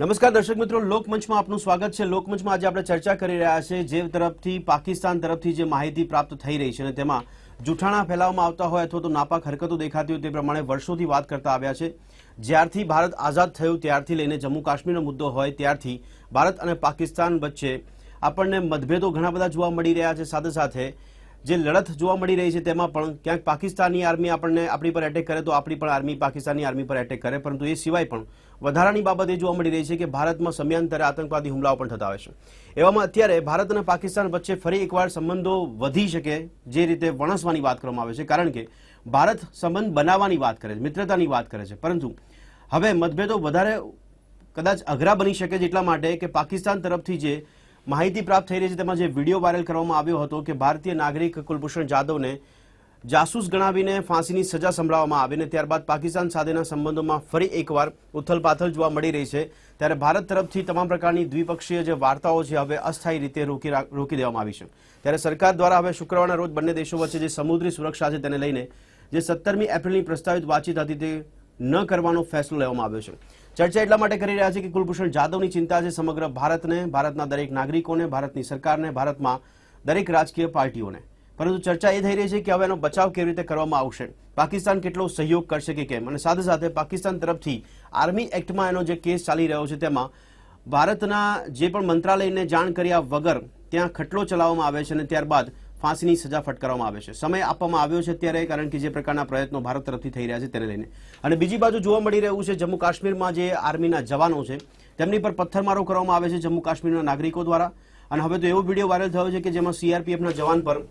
નમસ્કાર દર્શક મિત્રો, લોકમંચમાં આપનું સ્વાગત છે. લોકમંચમાં આજે આપણે ચર્ચા કરી રહ્યા છે જે તરફથી, પાકિસ્તાન તરફથી જે માહિતી પ્રાપ્ત થઈ રહી છે અને તેમાં જૂઠાણા ફેલાવવામાં આવતા હોય અથવા તો નાપાક હરકતો દેખાતી હોય તે પ્રમાણે વર્ષોથી વાત કરતા આવ્યા છે. જ્યારથી ભારત આઝાદ થયું, ત્યારથી લઈને જમ્મુ કાશ્મીરનો મુદ્દો હોય, ત્યારથી ભારત અને પાકિસ્તાન વચ્ચે આપણને મતભેદો ઘણા બધા જોવા મળી રહ્યા છે. સાથે સાથે જે લડત જોવા મળી રહી છે તેમાં પણ ક્યાંક પાકિસ્તાની આર્મી આપણને આપણી પર એટેક કરે તો આપણી પણ આર્મી પાકિસ્તાની આર્મી પર એટેક કરે, પરંતુ એ સિવાય પણ વધારાની બાબત એ જોવા મળી રહી છે કે ભારતમાં સમયાંતરે આતંકવાદી હુમલાઓ પણ થતા હોય છે. એવામાં અત્યારે ભારત અને પાકિસ્તાન વચ્ચે ફરી એકવાર સંબંધો વધી શકે જે રીતે વણસવાની વાત કરવામાં આવે છે, કારણ કે ભારત સંબંધ બનાવવાની વાત કરે છે, મિત્રતાની વાત કરે છે. પરંતુ હવે મતભેદો વધારે કદાચ અઘરા બની શકે છે એટલા માટે કે પાકિસ્તાન તરફથી જે માહિતી પ્રાપ્ત થઈ રહી છે. તેમાં જે વીડિયો વાયરલ કરવામાં આવ્યો હતો કે ભારતીય નાગરિક કુલભૂષણ જાદવને જાસૂસ ગણાવીને ફાંસીની સજા સંભળાવવામાં આવી અને ત્યારબાદ પાકિસ્તાન સાથેના સંબંધોમાં ફરી એકવાર ઉથલપાથલ જોવા મળી રહી છે. ત્યારે ભારત તરફથી તમામ પ્રકારની દ્વિપક્ષીય જે વાર્તાઓ છે, હવે અસ્થાયી રીતે રોકી રોકી દેવામાં આવી છે. ત્યારે સરકાર દ્વારા હવે શુક્રવારના રોજ બંને દેશો વચ્ચે જે સમુદ્રી સુરક્ષા છે, તેને લઈને જે સત્તરમી એપ્રિલની પ્રસ્તાવિત વાતચીત હતી તે ન કરવાનો ફેસલો લેવામાં આવ્યો છે. ચર્ચા એટલા માટે કરી રહ્યા છે કે કુલભૂષણ જાધવની ચિંતા છે સમગ્ર ભારતને, ભારતના દરેક નાગરિકોને, ભારતની સરકારને, ભારતમાં દરેક રાજકીય પાર્ટીઓને. પરંતુ ચર્ચા એ થઈ રહી છે કે હવે એનો બચાવ કેવી રીતે કરવામાં આવશે? પાકિસ્તાન કેટલો સહયોગ કરશે કે કેમ? અને સાથે સાથે પાકિસ્તાન તરફથી આર્મી એક્ટમાં એનો જે કેસ ચાલી રહ્યો છે તેમાં ભારતના જે પણ મંત્રાલયને જાણ કર્યા વગર ત્યાં ખટલો ચલાવવામાં આવે છે અને ત્યારબાદ ફાંસીની સજા ફટકારવામાં આવે છે. સમય આપવામાં આવ્યો છે ત્યારે, કારણ કે જે પ્રકારના પ્રયત્નો ભારત તરફથી થઈ રહ્યા છે તેને લઈને. અને બીજી બાજુ જોવા મળી રહ્યું છે જમ્મુ કાશ્મીરમાં જે આર્મીના જવાનો છે, તેમની પર પથ્થરમારો કરવામાં આવે છે જમ્મુ કાશ્મીરના નાગરિકો દ્વારા. અને હવે તો એવો વીડિયો વાયરલ થયો છે કે જેમાં સીઆરપીએફના જવાન પર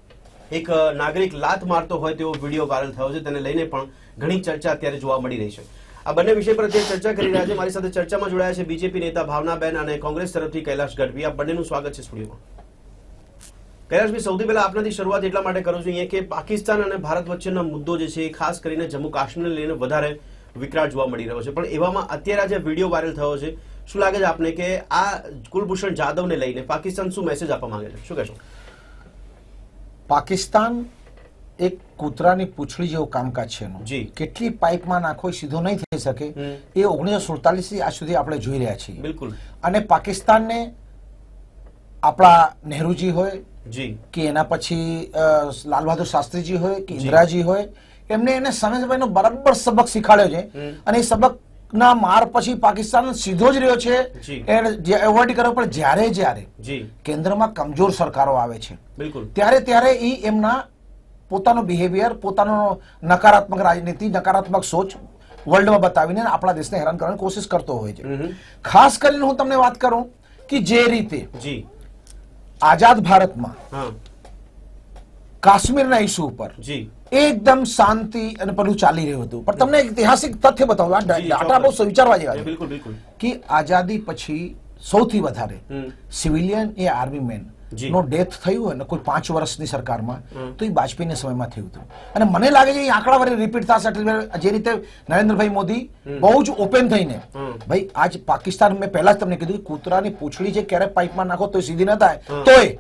એક નાગરિક લાત મારતો હોય તેવો વીડિયો વાયરલ થયો છે. તેને લઈને પણ ઘણી ચર્ચા અત્યારે જોવા મળી રહી છે. આ બંને વિષય પર અત્યારે ચર્ચા કરી રહ્યા છે. મારી સાથે ચર્ચામાં જોડાયા છે બીજેપી નેતા ભાવનાબેન અને કોંગ્રેસ તરફથી કૈલાશ ગઢવી. આ બંનેનું સ્વાગત છે સ્ટુડિયોમાં. કૈલાશભાઈ સૌથી પહેલા આપનાથી શરૂઆત એટલા માટે કરું છું અહીંયા કે પાકિસ્તાન અને ભારત વચ્ચેનો મુદ્દો જે છે એ ખાસ કરીને જમ્મુ કાશ્મીરને લઈને વધારે વિકરાળ જોવા મળી રહ્યો છે. પણ એવામાં અત્યારે આ જે વીડિયો વાયરલ થયો છે શું લાગે છે આપને કે આ કુલભૂષણ જાદવને લઈને પાકિસ્તાન શું મેસેજ આપવા માંગે છે? શું કહેશો? પાકિસ્તાન એક કૂતરાની પૂંછડી જેવું કામકાજ છે એનું. કેટલી પાઇપમાં નાખો એ સીધો નહીં થઈ શકે. એ ઓગણીસો સુડતાલીસથી આજ સુધી આપણે જોઈ રહ્યા છીએ. બિલકુલ. અને પાકિસ્તાનને આપણા નહેરુજી હોય કે એના પછી લાલ બહાદુર શાસ્ત્રીજી હોય કે ઇન્દિરાજી હોય એમને એને સમય બરાબર સબક શીખાડ્યો છે. અને એ સબક ના માર પછી પાકિસ્તાન સીધો જ રહ્યો છે. એવોર્ડ કર્યો પણ જ્યારે જ્યારે કેન્દ્રમાં કમજોર સરકારો આવે છે. ત્યારે ત્યારે એ એમના પોતાનો બિહેવિયર પોતાનો નકારાત્મક રાજનીતિ નકારાત્મક સોચ વર્લ્ડમાં બતાવીને આપણા દેશને હેરાન કરવાની કોશિશ કરતો હોય છે. ખાસ કરીને હું તમને વાત કરું કે જે રીતે જી. આઝાદ ભારતમાં કાશ્મીરના ઇસ્યુ ઉપર એકદમ શાંતિ અને પેલું ચાલી રહ્યું હતું. પણ તમને ઐતિહાસિક તથ્ય બતાવું આ ડાટા બહુ વિચારવા જેવા છે. કે આઝાદી પછી સૌથી વધારે સિવિલિયન એ આર્મી મેન. નો ડેથ થયું હોય ને કોઈ પાંચ વર્ષની સરકારમાં. તો એ વાજપેયીના સમયમાં થયું હતું. અને મને લાગે છે એ આંકડા વળી રિપીટ થશે એટલે જે રીતે નરેન્દ્રભાઈ મોદી બહુ જ ઓપન થઈને ભાઈ આજ પાકિસ્તાન મેં પહેલા જ તમને કીધું કૂતરાની પૂંછડી જે ક્યારે પાઇપમાં નાખો તો સીધી ન થાય. તોય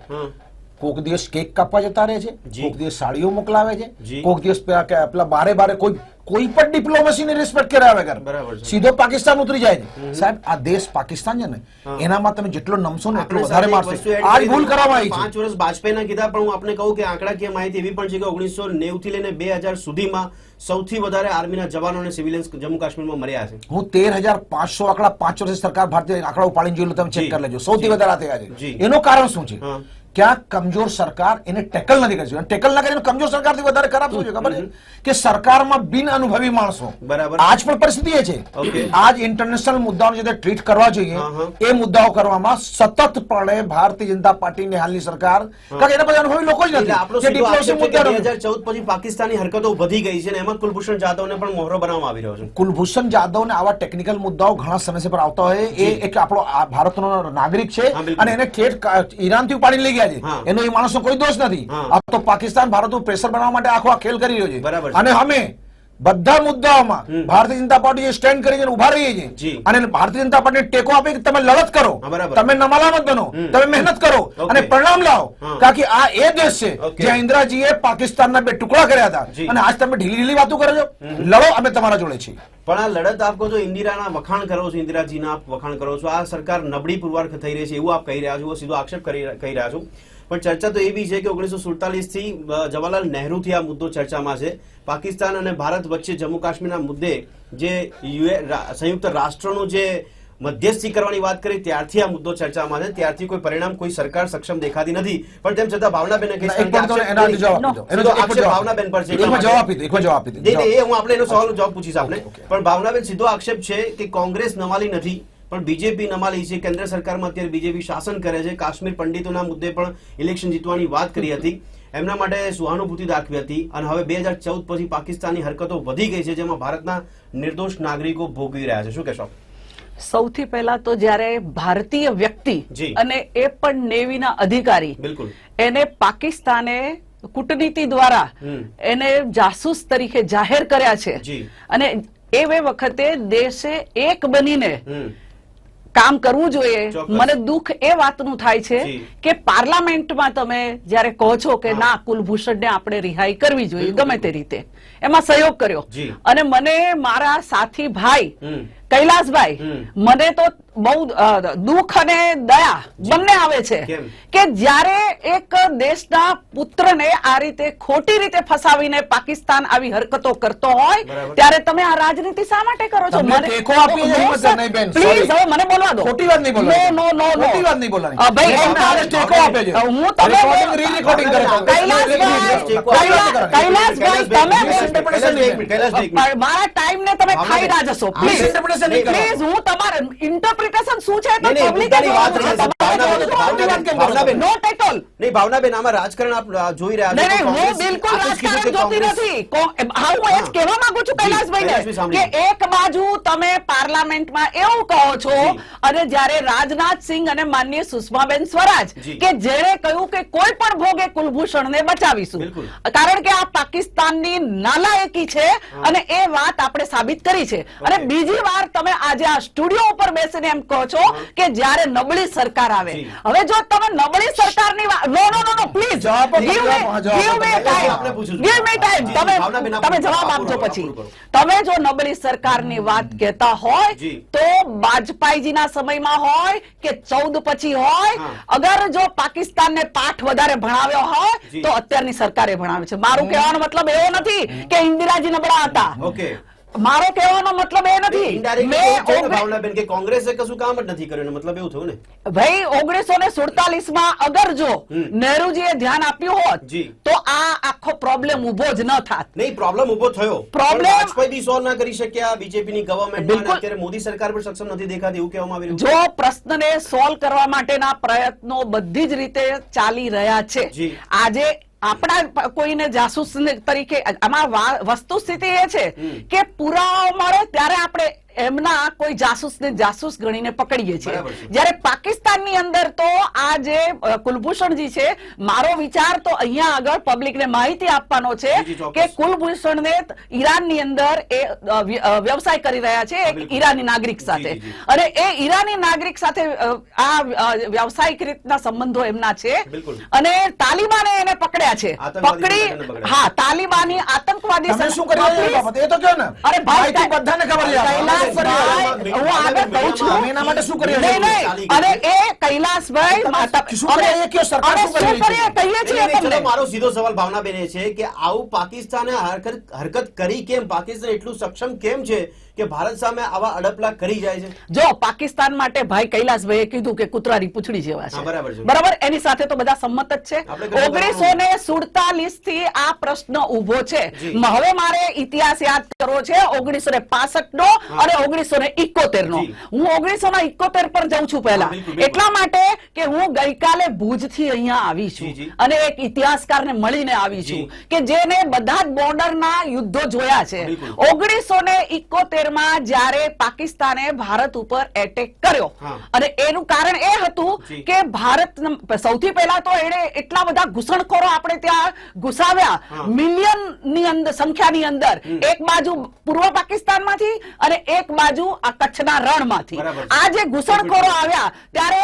કોક દિવસ કેક કાપવા જતા રહે છે. કોક દિવસ સાડીઓ મોકલાવે છે. કોક દિવસ પેલા બારે બારે કોઈ કોઈ પણ ડિપ્લોમસીની રિસ્પેક્ટ કર્યા વગર બરાબર સીધો પાકિસ્તાન ઉતરી જાય છે. સાહેબ આ દેશ પાકિસ્તાન છે ને એનામાં તમે જેટલો નમશો ને એટલો વધારે મારશે. આજ ભૂલ. કરવામાં આવી પાંચ વર્ષ વાજપેયીના કીધા પણ હું આપને કહું કે આંકડાકીય માહિતી એવી પણ છે કે ઓગણીસો નેવું થી લઈને બે હજાર સુધીમાં સૌથી વધારે આર્મીના જવાનો અને સિવિલિયન્સ જમ્મુ કાશ્મીરમાં મર્યા છે. હું તેર હજાર પાંચસો આંકડા પાંચ વર્ષ સરકાર ભારતીય આંકડા ઉપાડીને જોઈ લો તમે ચેક કરી લેજો. સૌથી વધારે આ થયા છે. એનું કારણ શું છે. ક્યાંક કમજોર સરકાર એને ટેકલ નથી કરી ટેકલ ના કરીને કમજોર સરકારથી વધારે ખરાબ શું છે ખબર છે કે સરકારમાં બિન અનુભવી માણસો બરાબર. આજ પણ પરિસ્થિતિ એ છે આજ ઇન્ટરનેશનલ મુદ્દાઓને જે ટ્રીટ કરવા જોઈએ. એ મુદ્દાઓ કરવામાં સતત પડે ભારતીય જનતા પાર્ટીની હાલની સરકાર કારણ કે એના પછી અનુભવી લોકો જ નથી આપણો ડિપ્લોમસી diplomacy બે હજાર ચૌદ પછી પાકિસ્તાની હરકતો વધી ગઈ છે અને એમાં કુલભૂષણ જાધવને પણ મોહરો બનાવવામાં આવી રહ્યો છે. કુલભૂષણ જાદવ ને આવા ટેકનિકલ મુદ્દાઓ ઘણા સમય પર આવતા હોય. એ એક આપણો ભારતનો નાગરિક છે અને એને ઠેઠ ઈરાનથી ઉપાડી લઈ ગયા છે એનો એ માણસનો કોઈ દોષ નથી. આ તો પાકિસ્તાન ભારતનું પ્રેશર બનાવવા માટે આખો આ ખેલ કરી રહ્યો છે. અને અમે બધા મુદ્દાઓમાં ભારતીય જનતા પાર્ટી સ્ટેન્ડ કરીને ઊભા રહીએ છીએ અને ભારતીય જનતા પાર્ટી ટેકો આપે કે તમે લડત કરો? તમે નમાલામત બનો તમે મહેનત કરો અને પરિણામ લાવો. કારણ કે આ એ દેશ છે જ્યાં ઇન્દિરાજીએ પાકિસ્તાનના બે ટુકડા કર્યા હતા. અને આજ તમે ઢીલી ઢીલી વાતો કરો છો? લડો અમે તમારા જોડે છીએ. પણ આ લડત આપ કહો છો ઇન્દિરાના વખાણ કરો છો ઇન્દિરાજીના આપ વખાણ કરો છો. આ સરકાર નબળી પુરવાર થઈ રહી છે એવું આપ કહી રહ્યા છો સીધો આક્ષેપ કરી રહ્યા છો. પણ ચર્ચા તો એવી છે કે ઓગણીસો સુડતાલીસથી અ, જવાહરલાલ નહેરુથી આ મુદ્દો ચર્ચામાં છે. પાકિસ્તાન અને ભારત વચ્ચે જમ્મુ કાશ્મીરના મુદ્દે જે યુએ સંયુક્ત રાષ્ટ્રનું જે મધ્યસ્થી કરવાની વાત કરી ત્યારથી આ મુદ્દો ચર્ચામાં છે. ત્યારથી કોઈ પરિણામ કોઈ સરકાર સક્ષમ દેખાતી નથી. પણ તેમ છતાં ભાવનાબેન ભાવનાબેન પર છે. એ હું આપણે એનો સવાલ જવાબ પૂછીશ આપણે. પણ ભાવનાબેન સીધો આક્ષેપ છે કે કોંગ્રેસ નવાલી નથી. પણ બીજેપી નમાલી છે કેન્દ્ર સરકારમાં અત્યારે બીજેપી શાસન કરે છે. કાશ્મીર પંડિતોના મુદ્દે પણ ઇલેક્શન જીતવાની વાત કરી હતી. એમના માટે સહાનુભૂતિ દાખવી હતી અને હવે બે હજાર ચૌદ પછી પાકિસ્તાનની હરકતો વધી ગઈ છે જેમાં ભારતના નિર્દોષ નાગરિકો ભોગવી રહ્યા છે. શું કહેશો સૌથી પહેલા તો જ્યારે ભારતીય વ્યક્તિ અને એ પણ નેવીના અધિકારી બિલકુલ. એને પાકિસ્તાને કૂટનીતિ દ્વારા એને જાસૂસ તરીકે જાહેર કર્યા છે અને એ વખતે દેશે એક બનીને કામ કરવું જોઈએ. મને દુઃખ એ વાતનું થાય છે. કે પાર્લામેન્ટમાં તમે જ્યારે કહો છો કે. ના કુલભૂષણને આપણે રિહાઈ કરવી જોઈએ ગમે તે રીતે. એમાં સહયોગ કર્યો. અને મને મારા સાથી ભાઈ. કૈલાસભાઈ મને તો બહુ દુઃખ અને દયા બંને આવે છે. કે જ્યારે એક દેશના પુત્રને આ રીતે ખોટી રીતે ફસાવીને પાકિસ્તાન આવી હરકતો કરતો હોય ત્યારે તમે આ રાજનીતિ શા માટે કરો છો? બેન, પ્લીઝ હવે મને બોલવા દો. ખોટી વાત નહીં. નો નો નો નો. ખોટી વાત નહીં બોલવાની. ભાઈ ટેકો આપે છે. હું તમે re-recording કરે કૈલાસભાઈ, તમે મારા ટાઈમ ને તમે ખાઈ રહ્યા જશો પ્લીઝ. પ્લીઝ હું તમારે ઇન્ટરપ્રિટેશન શું છે? તો નહીં, નહીં, public જ મુદ્દાની વાત જોવાનું છે. રહે છે. તમારે ભાવનાબેન, જોવાનું છે. Bhavnaben, Not at all. નહીં ભાવનાબેન આમાં રાજકારણ આપ જોઈ રહ્યા છો નહીં હું બિલકુલ આપે જ કીધું કે રાજકારણ જોતી નથી. હા હું એ કહેવા માંગુ છું કૈલાસભાઈને કે એક બાજુ તમે પાર્લામેન્ટમાં એવું કહો છો અને જ્યારે રાજનાથસિંહ અને માનનીય સુષ્માબેન સ્વરાજ કે જેણે કહ્યું કે કોઈ પણ ભોગે કુલભૂષણને બચાવીશું. બિલકુલ. કારણ કે આ પાકિસ્તાનની નાલાયકી છે અને એ વાત આપણે સાબિત કરી છે. અને બીજી વાર તમે આજે આ સ્ટુડિયો ઉપર બેસીને એમ કહો છો કે જ્યારે નબળી સરકાર આવે. હવે જો તમે નબળી સરકારની no no no no please. Give me time. જી, તમે તમે જવાબ આપજો પછી. તમે જો નબળી સરકારની વાત કહેતા હોય તો તો ના સમયમાં હોય કે ચૌદ પછી હોય અગર જો પાકિસ્તાનને પાઠ વધારે ભણાવ્યો હોય તો અત્યારની સરકારે ભણાવે છે. મારું કહેવાનો મતલબ એવો નથી કે ઇન્દિરાજી નબળા હતા. ઓકે. મારો કહેવાનો મતલબ એ નથી. મેં ભાવનાબેન કે કોંગ્રેસે કશું કામ જ નથી કર્યું મતલબ એવું થયું ને? ભાઈ ઓગણીસો ને સુડતાલીસમાં અગર જો નહેરુજીએ ધ્યાન આપ્યું હોત તો આ આખો પ્રોબ્લેમ ઊભો જ ન થાત. નહીં પ્રોબ્લેમ ઊભો થયો. પ્રોબ્લેમ વાજપેયી બી સોલ્વ ના કરી શક્યા બીજેપી ની ગવર્મેન્ટ અત્યારે મોદી સરકાર પણ સક્ષમ નથી દેખાતી એવું કહેવામાં આવી રહ્યું જો પ્રશ્નને સોલ્વ કરવા માટેના પ્રયત્નો બધી જ રીતે ચાલી રહ્યા છે. આજે આપણા કોઈને જાસૂસ તરીકે આમાં વસ્તુ સ્થિતિ એ છે કે પુરાવો મળે ત્યારે આપણે એમના કોઈ જાસૂસને જાસૂસ ગણીને પકડીએ છીએ. જ્યારે પાકિસ્તાનની અંદર તો આ જે કુલભૂષણજી છે મારો વિચાર તો અહીંયા આગળ પબ્લિકને માહિતી આપવાનો છે. કે કુલભૂષણને ઈરાનની અંદર એ વ્યવસાય કરી રહ્યા છે એક ઈરાની નાગરિક સાથે. અને એ ઈરાની નાગરિક સાથે આ વ્યવસાયિક રીતના સંબંધો એમના છે. અને તાલિબાને એને પકડ્યા છે. પકડી હા તાલિબાની આતંકવાદી શું કરી? એ તો ને. અરે ભાઈ બધાને ખબર છે. હું આગળ કહું છું એના માટે શું કરી નહીં નહીં અને એ કૈલાસભાઈ માતા- શું કરી સરકાર શું કહીએ છીએ તમને. મારો સીધો સવાલ ભાવનાબેન એ છે કે આવું પાકિસ્તાને હરકત હરકત કરી કેમ? પાકિસ્તાન એટલું સક્ષમ કેમ છે કે ભારત સામે આવા અડપલા કરી જાય છે? જો પાકિસ્તાન માટે ભાઈ કૈલાસભાઈએ કીધું કે કૂતરાની પૂંછડી જેવા બરાબર છે. બરાબર? એની સાથે તો બધા સંમત જ છે. ઓગણીસો ને સુડતાલીસથી આ પ્રશ્ન ઊભો છે. હવે મારે ઇતિહાસ યાદ કરવો છે ઓગણીસો ને પાસઠ નો અને ઓગણીસો ને ઇકોતેર નો હું ઓગણીસો ને ઇકોતેર પર જઉં છું પહેલા. એટલા માટે કે હું ગઈકાલે ભુજથી અહીંયા આવી. છું અને એક ઇતિહાસકાર ને મળીને આવી છું કે જેને બધા જ બોર્ડર ના યુદ્ધો જોયા છે. ઓગણીસો ને ઇકોતેર તેરમાં જ્યારે પાકિસ્તાને ભારત ઉપર એટેક કર્યો અને એનું કારણ એ હતું કે ભારત સૌથી પહેલા તો એણે એટલા બધા ઘૂસણખોરો આપણે ત્યાં ઘુસાવ્યા. મિલિયનની અંદર સંખ્યાની અંદર. એક બાજુ પૂર્વ પાકિસ્તાનમાંથી અને એક બાજુ આ કચ્છના રણમાંથી. આ જે ઘૂસણખોરો આવ્યા ત્યારે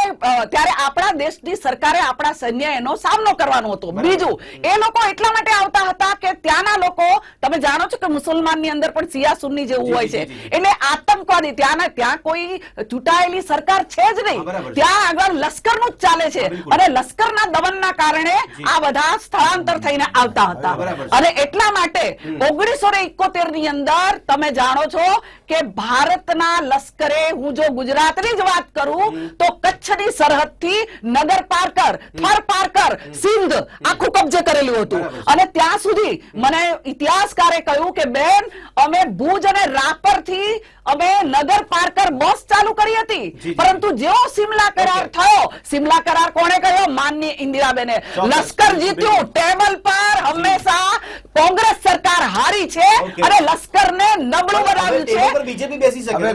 ત્યારે આપણા દેશની સરકારે આપણા સૈન્ય એનો સામનો કરવાનો હતો. બીજું એ લોકો એટલા માટે આવતા હતા કે ત્યાંના લોકો તમે જાણો છો કે મુસલમાનની અંદર પણ સિયા સુન્ની જેવું હોય છે. એટલે આતંકવાદી ત્યાંના ત્યાં કોઈ ચૂંટાયેલી સરકાર છે જ નહીં. ત્યાં આગળ લશ્કરનું જ ચાલે છે. અને લશ્કરના દમનના કારણે આ બધા સ્થળાંતર થઈને આવતા હતા. અને એટલા માટે ઓગણીસો ને ઇકોતેરની અંદર તમે જાણો છો કે ભારતના લશ્કરે હું જો ગુજરાતની જ વાત કરું તો કચ્છની સરહદથી નગર પારકર થર પારકર સિંધ આખું કબજે કરેલું હતું. અને ત્યાં સુધી મને ઇતિહાસકારે કહ્યું કે બેન અમે ભુજ અને રાપર થી અમે નગર પાર્કર બસ ચાલુ કરી હતી. પરંતુ જેવો સિમલા કરાર થયો સિમલા કરાર કોણે કર્યો? માનની ઇન્દિરાબેને. લશ્કર જીત્યું. ટેબલ પર હંમેશા કોંગ્રેસ સરકાર હારી છે. અને લશ્કરને નબળું બનાવ્યું છે. બીજેપી બેસી શકે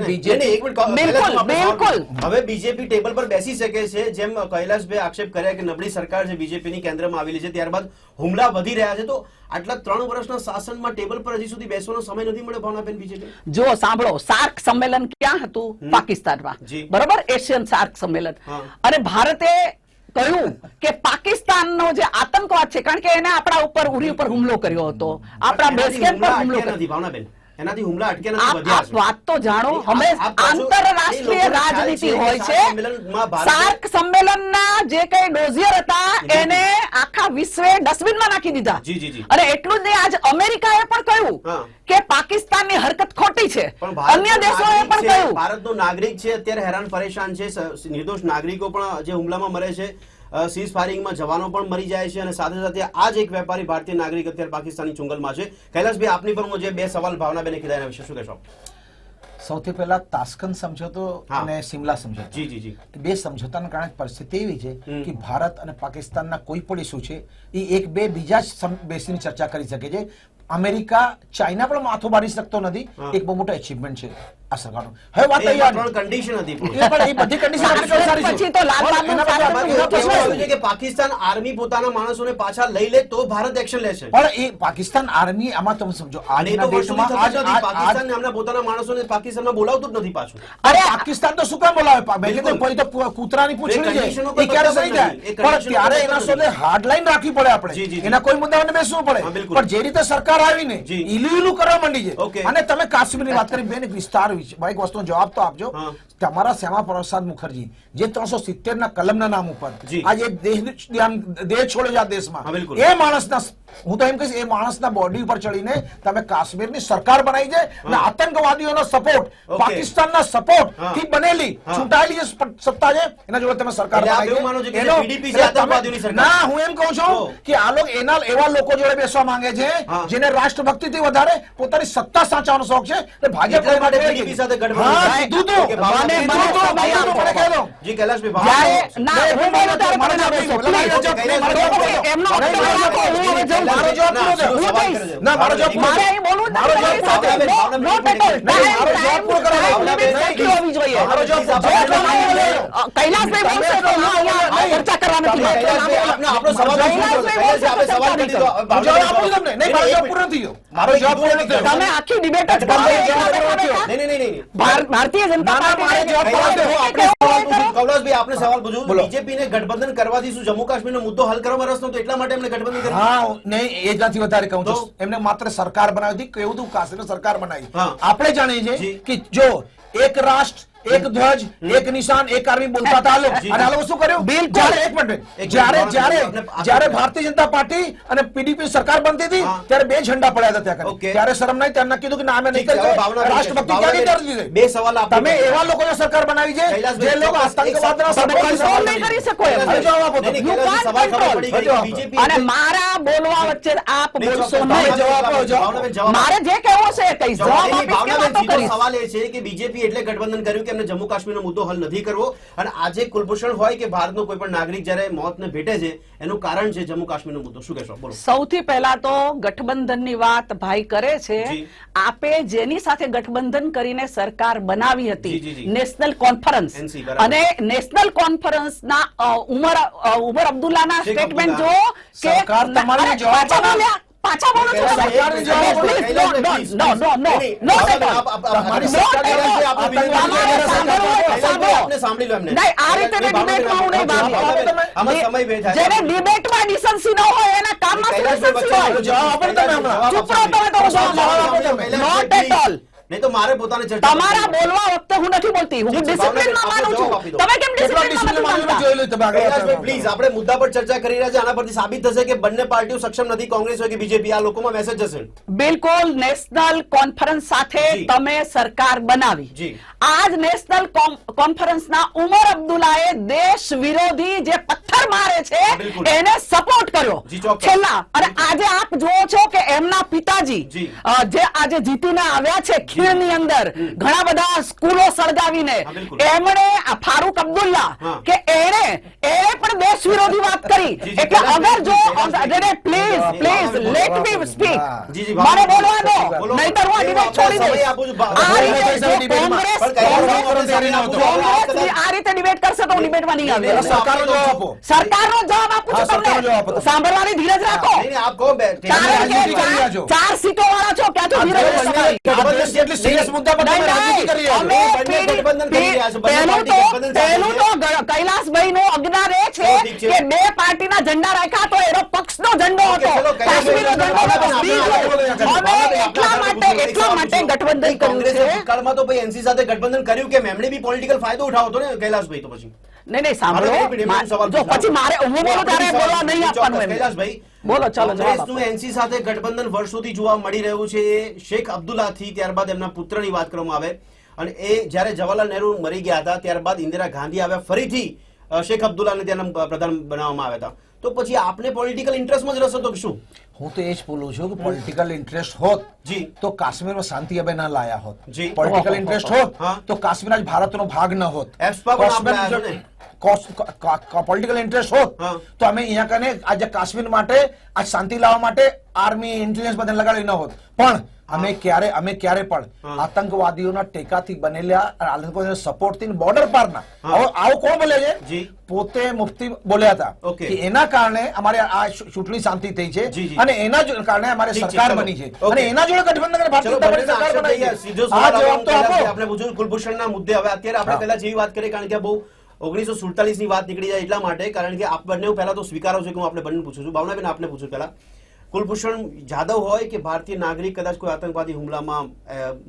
બિલકુલ, બિલકુલ. હવે બીજેપી ટેબલ પર બેસી શકે છે જેમ કૈલાસભાઈ આક્ષેપ કર્યા કે નબળી સરકાર છે બીજેપીની કેન્દ્રમાં આવેલી છે ત્યારબાદ હુમલા વધી રહ્યા છે. તો આટલા ત્રણ વર્ષના શાસનમાં ટેબલ પર હજી સુધી બેસવાનો સમય નથી મળ્યો ભાવનાબેન બીજેપી? જો સાંભળો. સાર્ક સંમેલન ક્યાં હતું? પાકિસ્તાનમાં. બરોબર? એશિયન સાર્ક સંમેલન. અને ભારતે કહ્યું કે પાકિસ્તાનનો જે આતંકવાદ છે કારણ કે એને આપણા ઉપર ઉરી ઉપર હુમલો કર્યો હતો. આપણા બેઝ કેમ્પ પર હુમલો કર્યો. એનાથી હુમલા અટકે આપ વાત તો જાણો અમે આંતરરાષ્ટ્રીય રાજનીતિ હોય છે. સાર્ક સંમેલનના જે કઈ ડોઝિયર હતા એને આખા વિશ્વે ડસ્ટબિનમાં નાખી દીધા. જી, જી, જી. અને એટલું જ નહીં આજ અમેરિકાએ પણ કહ્યું કે પાકિસ્તાનની હરકત ખોટી છે. અન્ય દેશોએ પણ કહ્યું. ભારતનો નાગરિક છે અત્યારે હેરાન પરેશાન છે નિર્દોષ નાગરિકો પણ જે હુમલામાં મરે છે સીઝ ફાયરિંગમાં જવાનો પણ મરી જાય છે અને સાથે સાથે આ જ એક વેપારી ભારતીય નાગરિક અત્યારે પાકિસ્તાની ચુંગલમાં છે. કૈલાસભાઈ આપની પર હું જે બે સવાલ ભાવનાબેને કીધા એના વિશે શું કહેશો? સૌથી પહેલા તાસ્કન સમજોતો અને સિમલા સમજોતો. જી જી જી. બે સમજોતાના કારણે પરિસ્થિતિ એવી છે કે ભારત અને પાકિસ્તાનના કોઈ પણ ઇસ્યુ છે એ એક બે બીજા જ બેસીને ચર્ચા કરી શકે છે. અમેરિકા ચાઇના પણ માથું મારી શકતો નથી. એક બહુ મોટો એચિવમેન્ટ છે. આ સરકારનો હવે વાત તૈયાર કન્ડિશન હતી પણ. એ બધી condition આપણે કરી સારી પછી તો લાલ બાબુ એના પછી સાહેબ આપણે તો એના પછી એવું વાત છે કે પાકિસ્તાન આર્મી પોતાના માણસોને પાછા લઈ લે તો ભારત એક્શન લેશે. પણ એ પાકિસ્તાન આર્મી આમાં તમે સમજો અને એ આજના તો વર્ષોથી ડેટમાં થતું જ આજ- પાકિસ્તાન એમના પોતાના માણસોને પાકિસ્તાનમાં બોલાવતું જ નથી પાછું. અરે પાકિસ્તાન તો શું કામ બોલાવે? પા- મેં કોઈ તો કૂતરાની પૂંછડી છે. એ ક્યારે સહી થાય પણ ત્યારે એના હાર્ડ લાઈન રાખવી પડે આપણે. એના કોઈ મુદ્દાઓને બેસવું પડે. બિલકુલ. પણ જે રીતે સરકાર આવીને ઈલું કરવા માંડી છે ઓકે. અને તમે કાશ્મીરની વાત કરી બેન વિસ્તાર વિશે એક વસ્તુનો જવાબ તો આપજો. તમારા શ્યામા પ્રસાદ મુખર્જી જે ત્રણસો સિત્તેર ના કલમના નામ ઉપર. આજે દેશ છોડ્યો છે આ દેશમાં. એ માણસના હું તો એમ કહીશ એ માણસના બોડી ઉપર ચડીને તમે કાશ્મીરની સરકાર બનાવી છે અને આતંકવાદીઓનો સપોર્ટ પાકિસ્તાનના સપોર્ટથી બનેલી ચૂંટાયેલી સત્તા છે એના જોડે તમે સરકાર? ના હું એમ કહું છું કે આ લોકો એના એવા લોકો જોડે બેસવા માંગે છે જેને જેને રાષ્ટ્રભક્તિથી વધારે પોતાની સત્તા સાચવાનો શોખ છે. ભાજપ ભાજપ PDP સાથે. જી ના મારો જવાબ મારો જવાબ પૂરો. ચર્ચા મારો જવાબ થઈ ગયો. મારો જવાબ પૂરો નથી. થયો. તમે આખી ડિબેટ જ. નહીં નહીં નહીં ભારતીય જનતા ના, ના, પાર્ટી. કૌલાસભાઈ, સવાલ પૂછ્યું. બોલો. બીજેપીને ગઠબંધન કરવાથી શું જમ્મુ કાશ્મીર નો મુદ્દો હલ કરવા રસ નહોતો એટલા માટે એમને ગઠબંધન કર્યું હા નહીં એનાથી વધારે કહું તો? છું એમને માત્ર સરકાર બનાવી હતી કેવું હતું કાશ્મીર સરકાર બનાવી આપણે જાણીએ છીએ કે જો એક રાષ્ટ્ર એક ધ્વજ એક નિશાન એક આર્મી બોલતા હતા. આ અને આ શું કર્યું? બિલ જ્યારે એક મિનિટ જ્યારે જ્યારે જ્યારે ભારતીય જનતા પાર્ટી અને પીડીપી સરકાર બનતી હતી ત્યારે બે ઝંડા પડ્યા હતા ત્યાં ત્યારે શરમ નહીં ત્યાં કીધું કે ના અમે નહીં. ભાવના રાષ્ટ્રભક્તિ ભાવના કરી દીધી? બે સવાલ તમે એવા લોકોને સરકાર બનાવી છે જે લોકો આતંકવાદના સરકાર નહીં કરી શકો. જવાબ આપો. અને મારા બોલવા વચ્ચે આપ બોલશો નહીં. જવાબ આપો. મારે જે કહેવું છે કહીશ. જવાબ આપીશ કે વાતો કરીશ. સવાલ એ છે કે બીજેપી એટલે ગઠબંધન કર્યું કે કે એમને જમ્મુ કાશ્મીરનો મુદ્દો હલ નથી કરવો. અને આજે કુલભૂષણ હોય કે ભારતનો કોઈ પણ નાગરિક જ્યારે મોતને ભેટે છે એનું કારણ છે જમ્મુ કાશ્મીરનો મુદ્દો. શું કહેશો? બોલો. સૌથી પહેલા તો ગઠબંધનની વાત ભાઈ કરે છે. આપે જેની સાથે ગઠબંધન કરીને સરકાર બનાવી હતી નેશનલ કોન્ફરન્સ. અને નેશનલ કોન્ફરન્સના ઉમર ઉમર અબ્દુલ્લાના સ્ટેટમેન્ટ જો કે તમારે જવાબ પાછા બોલો છો તમે. તમારી સરકાર સાંભળો. લો એમને. નહીં, આ રીતે ડિબેટમાં હું નહીં સમય થાય. જેને ડિબેટમાં ડિસન્સી ન હોય એના કામમાં ડિસન્સી હોય જવાબ આપો તમે હમણાં. ચૂપ રહો તમે તો જવાબ આપો તમે. Not at all. નહીં તો મારે પોતાને ચર્ચા તમારા બોલવા વખતે હું નથી બોલતી હું ડિસિપ્લિનમાં માનું છું. તમે કેમ ડિસિપ્લિનમાં ડિસિપ્લિન નથી જોઈ માનતા? લો તમે આગળ પ્લીઝ આપણે મુદ્દા પર ચર્ચા કરી રહ્યા છે આના પરથી સાબિત થશે કે બંને પાર્ટીઓ સક્ષમ નથી કોંગ્રેસ હોય કે બીજેપી આ લોકોમાં મેસેજ જશે બિલકુલ નેશનલ કોન્ફરન્સ સાથે તમે સરકાર બનાવી. આજ નેશનલ કોન્ફરન્સ કોન્ફરન્સના ઉમર અબ્દુલ્લાએ દેશ વિરોધી જે પથ્થર મારે છે એને સપોર્ટ કર્યો. છેલ્લા અને આજે આપ જુઓ છો કે એમના પિતાજી જે. આજે જીતીને આવ્યા છે ખીણની અંદર ઘણા બધા સ્કૂલો સળગાવીને એમણે ફારૂક અબ્દુલ્લા કે એણે એણે પણ દેશ વિરોધી વાત કરી. એટલે અગર જો. Please please let me speak Bhavnagar, બોલવા દો. નહીતર હું ડિબેટ છોડી દઈશ આ રીતે. કોંગ્રેસ કોંગ્રેસ- આ ડિબેટ કરશે તો હું ડિબેટમાં નહીં આવે સરકારનો જવાબ આપો. છું તમને. સાંભળવાની ધીરજ રાખો. નહીં, નહીં, આપ કહો બે કારણ કે રાજનીતિ કરી રહ્યા ચાર- સીટો વાળા છો ક્યાં છો આ ધીરજ દેશ તમારી? ગઠબંધન જેટલી serious મુદ્દા પર તમે રાજનીતિ કરી રહ્યા છો. અમે બંને પીડી- ગઠબંધન કરી રહ્યા છો. બંને પહેલું પાર્ટી તો પહેલું તો કૈલાસભાઈ નો અજ્ઞાન એ છે. કે બે પાર્ટીના ઝંડા રાખ્યા તો એનો પક્ષનો ઝંડો હતો કાશ્મીરનો ઝંડો હતો. અમે એટલા માટે એટલા માટે ગઠબંધન કર્યું કોંગ્રેસે છે ભૂતકાળમાં તો ભાઈ એનસી સાથે ગઠબંધન કર્યું કે એમણે બી પોલિટિકલ ફાયદો ઉઠાવતો ને કૈલાસભાઈ તો પછી નહીં નહીં સાંભળો. જો પછી મારે હું બોલું ત્યારે બોલવા નહીં આપવાનું એમ. કૈલાસભાઈ બોલો ચાલો. કોંગ્રેસનું એનસી સાથે ગઠબંધન વર્ષોથી જોવા મળી રહ્યું છે. શેખ શેખ અબ્દુલ્લાથી ત્યારબાદ એમના પુત્રની વાત કરવામાં આવે. અને એ જ્યારે જવાહરલાલ નહેરુ મરી ગયા હતા ત્યારબાદ ઇન્દિરા ગાંધી આવ્યા. ફરીથી શેખ અબ્દુલ્લાને ત્યાંના પ્રધાન બનાવવામાં આવ્યા હતા. તો પછી આપને પોલિટિકલ ઇન્ટરેસ્ટમાં જ રસ હતો શું? હું તો એ જ બોલું છું કે પોલિટિકલ ઇન્ટરેસ્ટ હોત જી. તો કાશ્મીરમાં શાંતિ હવે ના લાયા હોત. જી. પોલિટિકલ ઇન્ટરેસ્ટ હોત તો કાશ્મીર આજ ભારતનો ભાગ ન હોત? પોલિટિકલ ઇન્ટરેસ્ટ હોત તો અમે અહીંયા કને આજે કાશ્મીર માટે આજ શાંતિ લાવવા માટે આર્મી ઇન્ટેલિજન્સ બધાને લગાડી ન હોત. પણ અમે ક્યારે અમે ક્યારે પણ. આતંકવાદીઓના ટેકાથી બનેલા આતંકવાદીઓના સપોર્ટથી બોર્ડર પારના આવો કોણ બોલે છે? પોતે મુફ્તી બોલ્યા હતા કે એના કારણે અમારે આ ચૂંટણી શાંતિ થઈ છે. અને એના કારણે અમારે સરકાર બની છે. અને એના જોડે ગઠબંધન ભારતીય જનતા પાર્ટી સરકાર બનાવી આ જવાબ તો આપો. આપણે પૂછ્યું કુલભૂષણના મુદ્દે હવે અત્યારે આપણે. પહેલા જેવી વાત કરીએ કારણ કે બહુ ઓગણીસો સુડતાલીસની વાત નીકળી જાય એટલા માટે કારણ કે આપ બંને પહેલા તો સ્વીકારો છો કે હું આપણે બંને પૂછું છું. ભાવનાબેન આપને પૂછું પહેલા. કુલભૂષણ જાદવ હોય કે ભારતીય નાગરિક કદાચ કોઈ આતંકવાદી હુમલામાં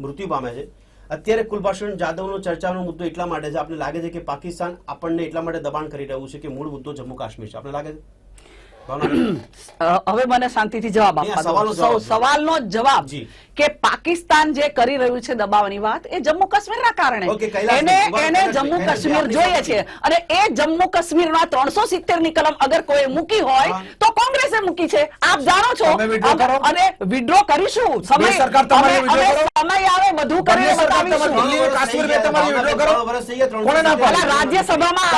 મૃત્યુ પામે છે. અત્યારે કુલભૂષણ જાદવનો ચર્ચાનો મુદ્દો એટલા માટે છે. આપને લાગે છે કે પાકિસ્તાન આપણને એટલા માટે દબાણ કરી રહ્યું છે કે મૂળ મુદ્દો જમ્મુ કાશ્મીર છે. આપણે લાગે છે? હવે મને શાંતિથી જવાબ આપવા દો. સવાલનો જવાબ. કે પાકિસ્તાન જે કરી રહ્યું છે દબાવવાની વાત એ જમ્મુ કાશ્મીરના કારણે. એને એને જમ્મુ કાશ્મીર જોઈએ છે. અને એ જમ્મુ કાશ્મીરના ત્રણસો સિત્તેરની કલમ અગર કોઈ મૂકી હોય તો કોંગ્રેસે મૂકી છે. આપ જાણો છો. અને વિડ્રો કરીશું. સમય. સમય આવે બધું બંને કરીને બતાવીશું. રાજ્યસભામાં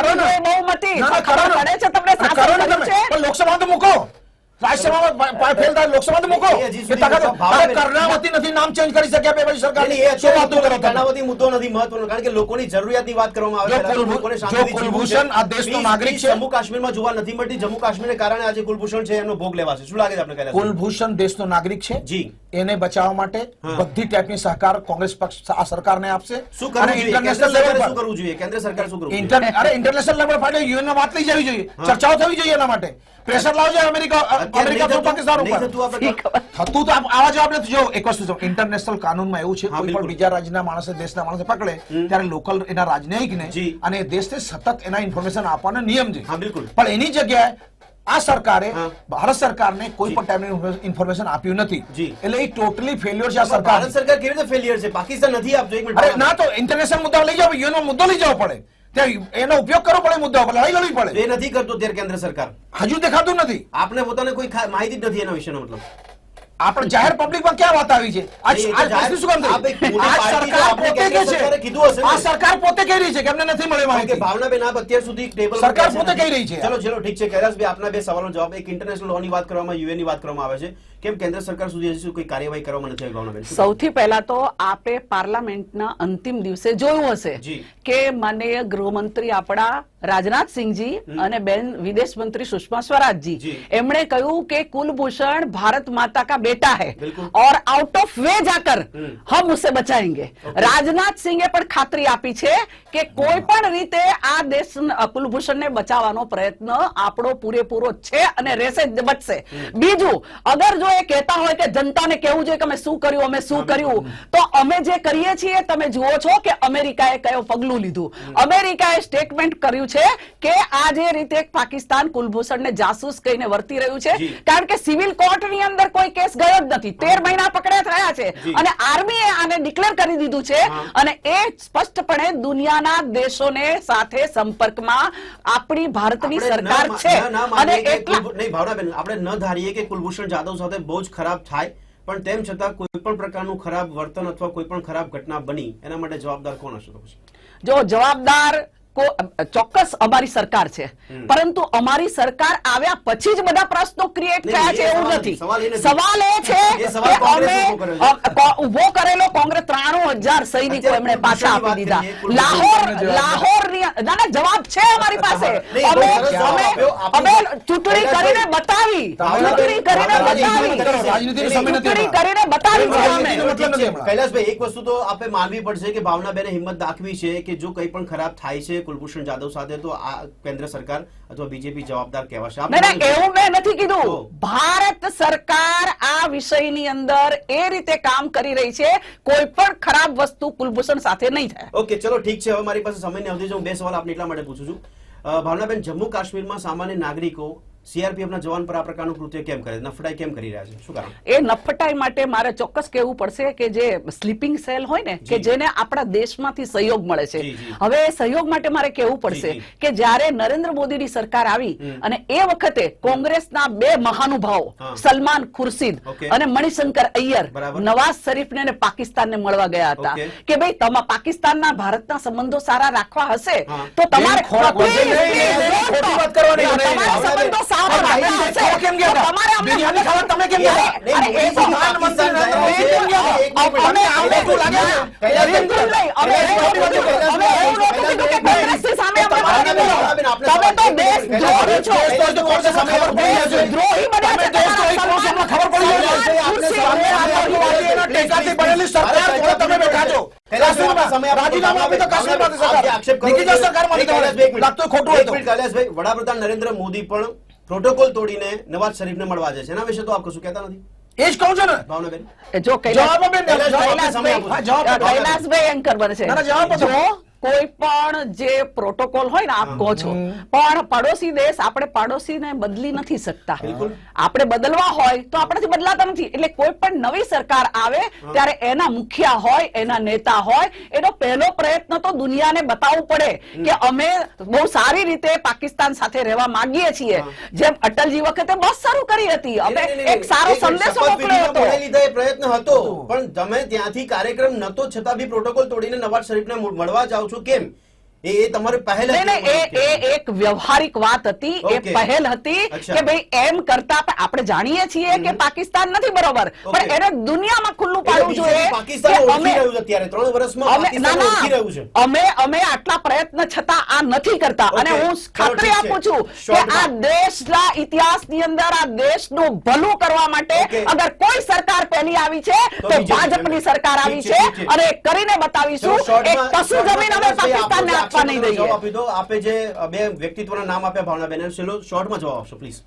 બહુમતી. ખબર પડે છે તમને અરે શાસન કરો ને કર્યું તમે. છે પણ લોકસભામાં તો મૂકો. રાજ્યસભામાં પા- પા- ફેલ થાય લોકસભામાં મૂકો કે તાકાત- કર્ણાવતી નથી નામ ચેન્જ કરી શક્યા બે બાજુ સરકાર શું વાતો કરો કર્ણાવતી મુદ્દો નથી મહત્વનો કારણ કે લોકોની જરૂરિયાતની વાત કરવામાં આવે લોકોને કુલભૂષણ. આ દેશનો નાગરિક છે. જમ્મુ કાશ્મીરમાં જોવા નથી મળતી. જમ્મુ કાશ્મીરને કારણે આજે કુલભૂષણ છે એમનો ભોગ લેવાશે. શું લાગે છે આપણે કૈલાસ? કુલભૂષણ દેશનો નાગરિક છે? જી. એને બચાવવા માટે. બધી ટાઈપની સહકાર કોંગ્રેસ પક્ષ આ સરકારને આપશે. શું કરવું જોઈએ? ઇન્ટરનેશનલ સરકારે લેવલ શું કરવું જોઈએ? કેન્દ્ર સરકાર શું કરવું જોઈએ? અરે ઇન્ટરનેશનલ લેવલ ફાટે યુએનમાં વાત લઈ જવી જોઈએ. ચર્ચાઓ થવી જોઈએ એના માટે. પ્રેશર લાવજો અમેરિકા અમેરિકા પર પાકિસ્તાન ઉપર? થતું તો આવા જવાબ નથી. જો એક વસ્તુ ઇન્ટરનેશનલ કાનૂનમાં એવું છે કોઈ પણ બીજા રાજ્યના માણસે દેશના માણસે પકડે ત્યારે લોકલ એના રાજનયિકને અને દેશને સતત એના ઇન્ફોર્મેશન આપવાનો નિયમ છે. બિલકુલ. પણ એની જગ્યાએ આ સરકારે ભારત સરકારને કોઈ પણ ટાઈપનું ઇન્ફોર્મેશન આપ્યું નથી. એટલે એ ટોટલી ફેલ્યોર છે આ સરકાર ભારત સરકાર કેવી રીતે ફેલિયર છે? પાકિસ્તાન નથી આપજો એક મિનિટ. ના તો ઇન્ટરનેશનલ મુદ્દા લઈ જાવ યુએનનો મુદ્દો લઈ જવો પડે. એનો ઉપયોગ કરવો પડે મુદ્દા પર લડાઈ લડવી પડે. એ નથી કરતો અત્યારે કેન્દ્ર સરકાર. હજુ દેખાતું નથી. આપણે પોતાને કોઈ માહિતી જ નથી એના વિશેનો મતલબ. આપણે જાહેર પબ્લિકમાં ક્યાં વાત આવી છે? આ સરકાર પોતે કહી રહી છે કે અમને નથી મળી માહિતી. ભાવનાબેન આપ અત્યાર સુધી ટેબલ સરકાર પોતે. કહી રહી છે. ચલો ચલો ઠીક છે. કૈલાસભાઈ આપના બે સવાલનો જવાબ. એક ઇન્ટરનેશનલ લોની વાત કરવામાં યુએનની વાત કરવામાં આવે છે. કેમ કેન્દ્ર સરકાર સુધી હજી કોઈ કાર્યવાહી કરવામાં નથી આવી સૌથી પહેલા તો આપે પાર્લામેન્ટના અંતિમ દિવસે જોયું હશે કે માનનીય ગૃહમંત્રી આપણા રાજનાથસિંહજી અને બેન વિદેશ મંત્રી સુષ્મા સ્વરાજજી. એમણે કહ્યું કે કુલભૂષણ ભારત માતા કા બેટા હૈ. ઓર આઉટ ઓફ વે જાકર હમ. ઉસે બચાએંગે રાજનાથસિંહે પણ ખાતરી આપી છે કે કોઈ પણ રીતે આ દેશ કુલભૂષણને બચાવવાનો પ્રયત્ન આપણો પૂરેપૂરો છે અને રહેશે બચશે. બીજું અગર જો એ કહેતા હોય કે જનતાને કેવું જોઈએ કે અમે શું કર્યું અમે શું કર્યું. તો અમે જે કરીએ છીએ તમે જુઓ છો કે અમેરિકાએ કયો પગલું લીધું. અમેરિકાએ સ્ટેટમેન્ટ કર્યું છે કે આ જે રીતે પાકિસ્તાન કુલભૂષણને જાસૂસ કહીને વર્તી રહ્યું છે કારણ કે સિવિલ કોર્ટની અંદર કોઈ કેસ ગયો જ નથી. તેર મહિના પકડ્યા થયા છે. અને આર્મીએ આને ડિક્લેર કરી દીધું છે અને એ સ્પષ્ટપણે દુનિયાના દેશોને સાથે સંપર્કમાં આપણી ભારતની સરકાર છે. અને એટલા નહીં ભાવનાબેન આપણે ન ધારીએ કે કુલભૂષણ જાધવ સાથે બહુ જ ખરાબ થાય, પણ તેમ છતાં કોઈ પણ પ્રકારનું ખરાબ વર્તન અથવા કોઈ પણ ખરાબ ઘટના બની, એના માટે જવાબદાર કોણ હશે? જો જવાબદાર ચોક્કસ અમારી સરકાર છે. પરંતુ અમારી સરકાર આવ્યા પછી જ બધા પ્રશ્નો ક્રિએટ થયા છે એવું નથી. સવાલ એ છે કે અમે ઊભો કરેલો કોંગ્રેસ ત્રાણું હજાર સૈનિકો એમણે પાછા આપી દીધા. લાહોર લાહોર ના ના જવાબ છે અમારી પાસે. અમે અમે અમે ચૂંટણી કરીને બતાવી. ચૂંટણી કરીને બતાવી. ચૂંટણી કરીને બતાવી છે અમે. કૈલાસભાઈ એક વસ્તુ તો આપણે માનવી પડશે કે ભાવનાબેને હિંમત દાખવી છે કે જો કંઈ પણ ખરાબ થાય છે કુલભૂષણ જાદવ સાથે તો આ કેન્દ્ર સરકાર અથવા બીજેપી જવાબદાર કહેવાશે. ના ના એવું મેં નથી કીધું. ભારત સરકાર આ વિષયની અંદર એ રીતે કામ કરી રહી છે કોઈ પણ ખરાબ વસ્તુ કુલભૂષણ સાથે નહીં થાય. ઓકે ચલો ઠીક છે. હવે મારી પાસે સમયની અવધિ છે. હું બે સવાલ આપને એટલા માટે પૂછું છું. ભાવનાબેન જમ્મુ કાશ્મીરમાં સામાન્ય નાગરિકો સીઆરપીએફ ના જવાન પર આ પ્રકારનું કૃત્ય કેમ કરે છે? કેમ કરી રહ્યા છે? શું કારણ એ નફટાઈ માટે મારે ચોક્કસ કહેવું પડશે કે જે સ્લીપિંગ સેલ હોય ને કે જેને આપણા દેશમાંથી સહયોગ મળે છે. જી, જી. હવે એ સહયોગ માટે મારે કહેવું પડશે જી, જી. કે જ્યારે નરેન્દ્ર મોદીની સરકાર આવી અને એ વખતે કોંગ્રેસના બે મહાનુભાવો સલમાન ખુરશીદ અને મણિશંકર અય્યર. નવાઝ શરીફને અને પાકિસ્તાનને મળવા ગયા હતા. કે ભાઈ તમા પાકિસ્તાનના ભારતના સંબંધો સારા રાખવા હશે તો તમારે સંબંધો કેમ ગયા તમારે બિરયાની ખાવા તમે કેમ ગયા? અરે, એ તો પ્રધાનમંત્રી ગયા કેમ ગયા હતા? અમે એક લાગે છે. નહીં. અમે. અમે એવું કે સામે અમે તમે તો દેશ દ્રોહી છો દેશ તો કોણ છે? સામે. દ્રોહી બન્યા દેશ કોણ? ખબર પડી ટેકાથી બનેલી સરકાર તમે બેઠા તો તો. વડાપ્રધાન નરેન્દ્ર મોદી પણ પ્રોટોકોલ તોડીને નવાજ શરીફને મળવા જાય છે. એના વિશે તો આપ કશું કહેતા નથી? એ જ કહું છું ને. ભાવનાબેન જો કૈલાસભાઈ જવાબ. કૈલાસભાઈ એન્કર બનશે જવાબ જો કોઈ પણ જે પ્રોટોકોલ હોય ને આપ કહો છો. પણ પડોશી દેશ આપણે પાડોશીને બદલી નથી શકતા. આપણે બદલવા હોય તો આપણાથી બદલાતા નથી. એટલે કોઈ પણ નવી સરકાર આવે ત્યારે એના મુખિયા હોય એના નેતા હોય એનો પહેલો પ્રયત્ન તો દુનિયાને બતાવવું પડે કે અમે બહુ સારી રીતે પાકિસ્તાન સાથે રહેવા માંગીએ છીએ. જેમ અટલજી વખતે બસ શરૂ કરી હતી. અમે એક સારો સંદેશો મોકલ્યો હતો. પ્રયત્ન હતો. પણ તમે ત્યાંથી કાર્યક્રમ નતો છતાં બી પ્રોટોકોલ તોડીને નવાજ શરીફને મળ- મળવા જાઓ છો કેમ એ એ તમારે પહેલ નહીં નહીં એ એ એક વ્યવહારિક વાત હતી એ પહેલ હતી કે ભાઈ એમ કરતા આપણે જાણીએ છીએ કે પાકિસ્તાન નથી બરોબર પણ એને દુનિયામાં ખુલ્લું પાડવું જોઈએ પાકિસ્તાન અમે અત્યારે ત્રણ વર્ષમાં પાકિસ્તાન ઓળખી રહ્યું છે. અમે અમે આટલા પ્રયત્ન છતાં આ નથી કરતા. અને હું ખાતરી આપું છું. કે આ દેશના ઇતિહાસની અંદર આ દેશનું ભલું કરવા માટે અગર કોઈ સરકાર પહેલી આવી છે તો ભાજપની સરકાર આવી છે. અને કરીને બતાવીશું એક કશું જમીન અમે પાકિસ્તાનને આપવા નહીં દઈએ. જવાબ આપી દો. આપે જે બે વ્યક્તિત્વના નામ આપ્યા ભાવનાબેન ચલો શોર્ટમાં જવાબ આપશો પ્લીઝ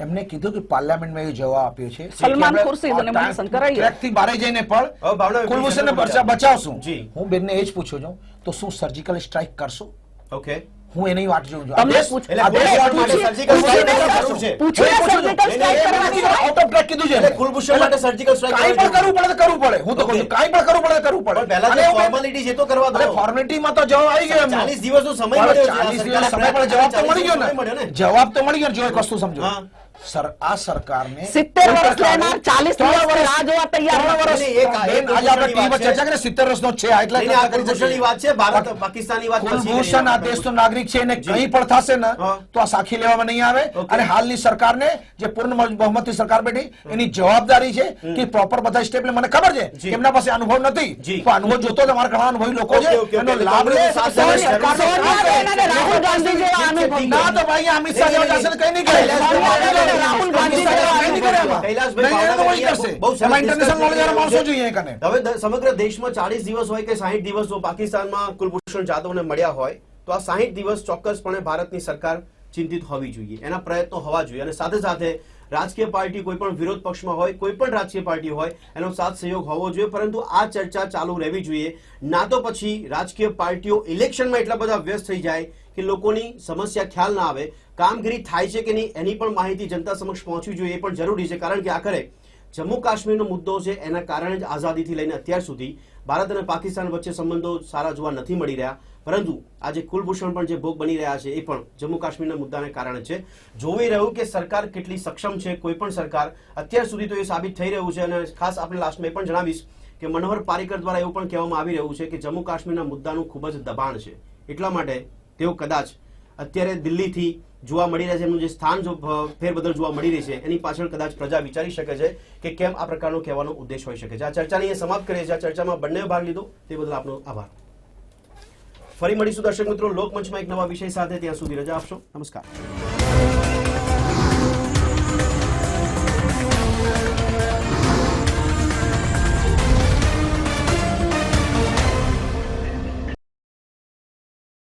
એમને કીધું કે પાર્લામેન્ટમાં એ જવાબ આપ્યો છે. સલમાન ખુરશીદ અને ટ્રેક- કરાઈ. ટ્રેકથી બહાર જઈને પણ હવે ભાવના કુલભૂષણને બચાવશું. હું બેનને એ જ પૂછું છું. તો શું સર્જિકલ સ્ટ્રાઇક કરશું? ઓકે હું એની વાત જોઉં છું આ તમને દેશ- પૂછ- એટલે આ દેશ પૂછીને- વાળું છે. surgical strike પૂછીને કરવાની કરશું. જરૂર છે. પૂછીને હું એ પૂછું છું. surgical strike એને- એને કરવાની કીધું, છે એટલે કુલભૂષણ માટે સર્જિકલ સ્ટ્રાઇક કાઈ પણ કરવું પડે તો કરવું પડે હું તો કહું છું કાઈ પણ કરવું પડે તો કરવું પડે પણ પહેલા જે ફોર્માલિટી છે તો કરવા દો ફોર્માલિટી માં તો જવાબ આવી ગયો એમનો. ચાલીસ દિવસનો સમય મળ્યો છે. 40 દિવસનો સમય પણ જવાબ તો મળી ગયો ને. જવાબ તો મળી ગયો જો એક વસ્તુ સમજો હા. સર આ સરકારને સિત્તેર વર્ષ લેનાર ચાલીસ વર્ષ- રાહ જોવા તૈયાર આજે આપણે ટીવી પર ચર્ચા કરીએ સિત્તેર વર્ષનો છે એટલે કુલભૂષણની વાત છે ભારત પાકિસ્તાનની વાત કુલભૂષણ આ દેશનો નાગરિક છે એને. કંઈ પણ થશે ને તો આ સાખી લેવામાં નહીં આવે. અને હાલની સરકારને જે પૂર્ણ બહુમતી સરકાર બેઠી એની જવાબદારી છે કે પ્રોપર બધા સ્ટેપ લે મને ખબર છે એમના પાસે અનુભવ નથી. તો અનુભવ જોતો જ અમારા ઘણા અનુભવી લોકો છે. એનો લાભ લે રાહુલ ગાંધી જેવા અનુભવ ના તો ભાઈ અમિત શાહ જેવા કઈ નહીં કરે રાહુલ ગાંધી માણસો જોઈએ કને. હવે સમગ્ર દેશમાં ચાલીસ દિવસ હોય કે સાહીઠ દિવસ જો પાકિસ્તાનમાં કુલભૂષણ જાદવને મળ્યા હોય તો આ સાહીઠ દિવસ ચોક્કસપણે ભારતની સરકાર ચિંતિત હોવી જોઈએ. એના પ્રયત્નો હોવા જોઈએ. અને સાથે સાથે રાજકીય પાર્ટી કોઈ પણ વિરોધ પક્ષમાં હોય કોઈ પણ રાજકીય પાર્ટી હોય એનો સાથ સહયોગ હોવો જોઈએ. પરંતુ આ ચર્ચા ચાલુ રહેવી જોઈએ. ના તો પછી રાજકીય પાર્ટીઓ ઇલેક્શનમાં એટલા બધા વ્યસ્ત થઈ જાય કે લોકોની સમસ્યા ખ્યાલ ના આવે, કામગીરી થાય છે કે નહીં, એની પણ માહિતી જનતા સમક્ષ પહોંચવી જોઈએ, એ પણ જરૂરી છે. કારણ કે આખરે જમ્મુ કાશ્મીરનો મુદ્દો છે, એના કારણે જ આઝાદીથી લઈને અત્યાર સુધી ભારત અને પાકિસ્તાન વચ્ચે સંબંધો સારા જોવા નથી મળી રહ્યા. પરંતુ આજે કુલભૂષણ પણ જે ભોગ બની રહ્યા છે, એ પણ જમ્મુ કાશ્મીરના મુદ્દાને કારણે છે. જોઈ રહ્યું કે સરકાર કેટલી સક્ષમ છે, કોઈ પણ સરકાર, અત્યાર સુધી તો એ સાબિત થઈ રહ્યું છે અને ખાસ આપણે લાસ્ટમાં એ પણ જણાવીશ કે મનોહર પારિકર દ્વારા એવું પણ કહેવામાં આવી રહ્યું છે કે જમ્મુ કાશ્મીરના મુદ્દાનું ખૂબ જ દબાણ છે. એટલા માટે તેઓ કદાચ અત્યારે દિલ્હીથી જોવા મળી રહ્યા છે, એમનું જે સ્થાન જો ફેરબદલ જોવા મળી રહી છે, એની પાછળ કદાચ પ્રજા વિચારી શકે છે કે કેમ આ પ્રકારનો કહેવાનો ઉદ્દેશ હોઈ શકે છે. આ ચર્ચાને સમાપ્ત કરીએ છીએ. આ ચર્ચામાં બંને ભાગ લીધો, તે બદલ આપનો આભાર. ફરી મળીશું દર્શક મિત્રો લોકમંચમાં એક નવા વિષય સાથે. ત્યાં સુધી રજા આપશો. નમસ્કાર.